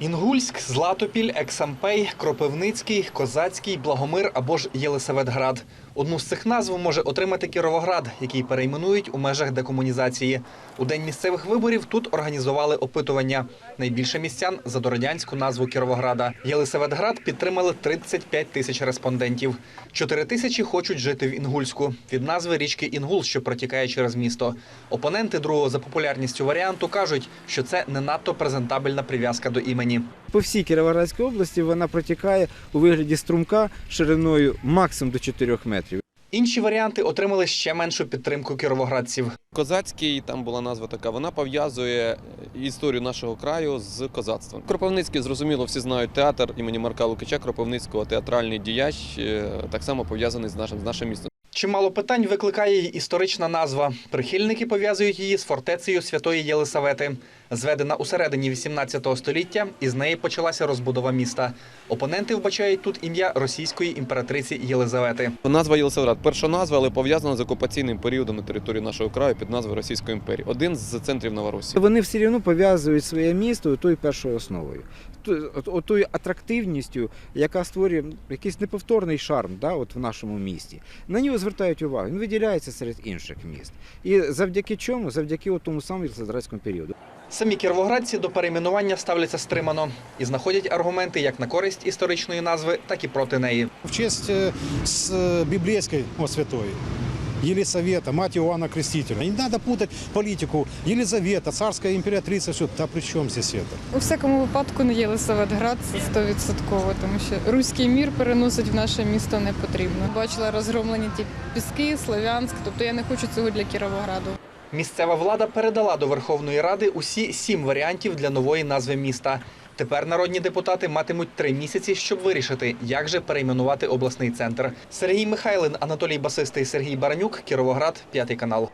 Інгульськ, Златопіль, Ексампей, Кропивницький, Козацький, Благомир або ж Єлисаветград. Одну з цих назв може отримати Кіровоград, який перейменують у межах декомунізації. У день місцевих виборів тут організували опитування. Найбільше містян за дорадянську назву Кіровограда. Єлисаветград підтримали 35 тисяч респондентів. 4 тисячі хочуть жити в Інгульську від назви річки Інгул, що протікає через місто. Опоненти другого за популярністю варіанту кажуть, що це не надто презентабельна прив'язка до імені. По всій Кіровоградській області вона протікає у вигляді струмка шириною максимум до 4 метрів. Інші варіанти отримали ще меншу підтримку кіровоградців. Козацький, там була назва така, вона пов'язує історію нашого краю з козацтвом. Кропивницький, зрозуміло, всі знають театр імені Марка Лукича Кропивницького, театральний діяч, е, так само пов'язаний з нашим, з нашим містом. Чимало питань викликає й історична назва. Прихильники пов'язують її з фортецею Святої Єлисавети. Зведена у середині 18 століття, і з неї почалася розбудова міста. Опоненти вбачають тут ім'я російської імператриці Єлизавети. Назва Єлисаветград, перша назва, але пов'язана з окупаційним періодом на території нашого краю під назвою Російської імперії. Один з центрів Новоросії. Вони все одно пов'язують своє місто тою першою основою, ту- от- от тою атрактивністю, яка створює якийсь неповторний шарм да, от в нашому місті. На нього звертають увагу. Він виділяється серед інших міст. І завдяки чому? Завдяки тому самому Єлисаветградському періоду. Самі кіровоградці до перейменування ставляться стримано і знаходять аргументи як на користь історичної назви, так і проти неї. в честь з с э, библейской о, святой. Елисавета, мать Иоанна Крестителя. Не надо путать политику. Елизавета, царская императрица, все. Да при чем здесь это? У всякому випадку не Єлисаветград, це стовідсотково, тому що руський мір переносить в наше місто не потрібно. Бачила розгромлені ті піски, Слов'янськ, тобто я не хочу цього для Кіровограду. Місцева влада передала до Верховної Ради усі сім варіантів для нової назви міста. Тепер народні депутати матимуть три місяці, щоб вирішити, як же перейменувати обласний центр. Сергій Михайлин, Анатолій Басистий, Сергій Баранюк, Кіровоград, п'ятий канал.